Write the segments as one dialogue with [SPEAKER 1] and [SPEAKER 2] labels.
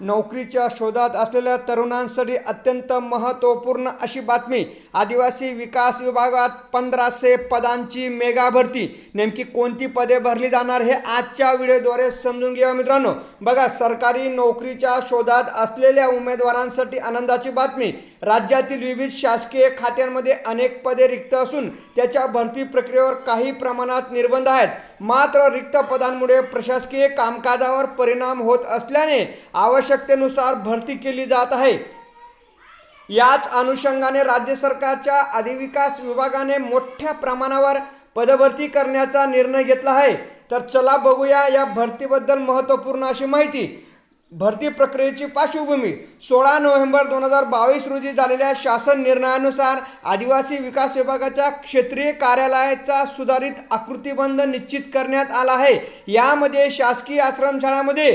[SPEAKER 1] नोकरीच्या शोधात असलेल्या तरुणांसाठी अत्यंत महत्त्वपूर्ण अशी बातमी आदिवासी विकास विभागात पंधराशे पदांची मेगा भरती. नेमकी कोणती पदे भरली जाणार हे आजच्या व्हिडिओद्वारे समजून घ्या मित्रांनो. बघा सरकारी नोकरीच्या शोधात असलेल्या उमेदवारांसाठी आनंदाची बातमी. राज्यातील विविध शासकीय खात्यांमध्ये अनेक पदे रिक्त असून त्याच्या भरती प्रक्रियेवर काही प्रमाणात निर्बंध आहेत. मात्र रिक्त पदांमुळे प्रशासकीय कामकाजावर परिणाम होत असल्याने आवश्यक आवश्यकतेनुसार भरती केली जात आहे. याच अनुषंगाने राज्य सरकारच्या अधिविकास विभागाने मोठ्या प्रमाणावर पदभरती करण्याचा निर्णय घेतला आहे. तर चला बघूया या भरतीबद्दल महत्त्वपूर्ण अशी माहिती. भरती प्रक्रियेची पार्श्वभूमी सोळा नोव्हेंबर दोन हजार बावीस रोजी झालेल्या शासन निर्णयानुसार आदिवासी विकास विभागाच्या क्षेत्रीय कार्यालयाचा सुधारित आकृतीबंध निश्चित करण्यात आला आहे. यामध्ये शासकीय आश्रमशाळामध्ये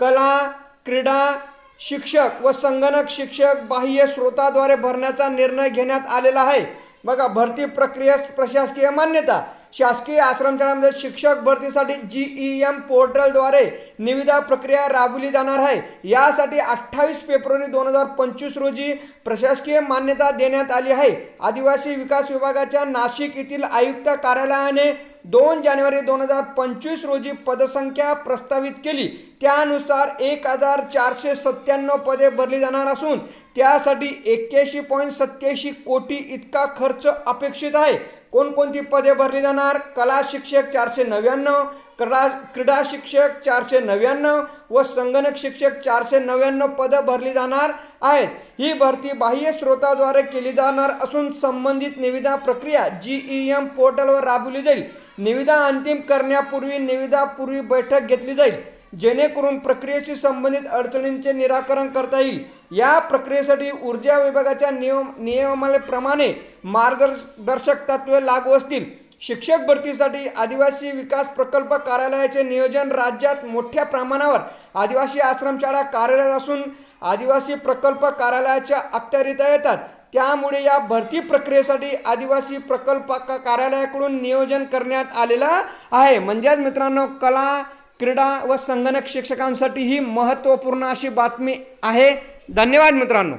[SPEAKER 1] कला क्रीडा शिक्षक व संगणक शिक्षक बाह्य स्रोताद्वारे भरण्याचा निर्णय घेण्यात आलेला आहे. बघा भरती प्रक्रियेस प्रशासकीय मान्यता. शासकीय आश्रमशाळांमध्ये शिक्षक भरतीसाठी जी ई एम पोर्टलद्वारे निविदा प्रक्रिया राबवली जाणार आहे. यासाठी अठ्ठावीस फेब्रुवारी दोन हजार पंचवीस रोजी प्रशासकीय मान्यता देण्यात आली आहे. आदिवासी विकास विभागाच्या नाशिक येथील आयुक्त कार्यालयाने दोन जानेवारी दोन हजार पंचवीस रोजी पदसंख्या प्रस्तावित केली. त्यानुसार एक हजार चारशे सत्त्याण्णव पदे भरली जाणार असून त्यासाठी एक्क्याऐंशी पॉईंट सत्याऐंशी कोटी इतका खर्च अपेक्षित आहे. कोणकोणती पदे भरली जाणार? कला शिक्षक चारशे नव्याण्णव क्रीडा क्रीडा शिक्षक चारशे नव्याण्णव व संगणक शिक्षक चारशे नव्याण्णव पदं भरली जाणार आहेत. ही भरती बाह्य स्रोताद्वारे केली जाणार असून संबंधित निविदा प्रक्रिया जी ई एम पोर्टलवर राबवली जाईल. निविदा अंतिम करण्यापूर्वी निविदापूर्वी बैठक घेतली जाईल. जेणेकरून प्रक्रियेशी संबंधित अडचणींचे निराकरण करता येईल. या प्रक्रियेसाठी ऊर्जा विभागाच्या नियम नियमाप्रमाणे मार्गदर्शक तत्वे लागू असतील. शिक्षक भरतीसाठी आदिवासी विकास प्रकल्प कार्यालयाचे नियोजन राज्यात मोठ्या प्रमाणावर आदिवासी आश्रमशाळा कार्यरत असून आदिवासी प्रकल्प कार्यालयाच्या अखत्यारीता येतात. त्यामुळे या भरती प्रक्रियेसाठी आदिवासी प्रकल्प कार्यालयाकडून नियोजन करण्यात आलेलं आहे. म्हणजेच मित्रांनो कला क्रीडा व संगणक शिक्षकांसाठी ही महत्त्वपूर्ण अशी बातमी आहे. धन्यवाद मित्रांनो.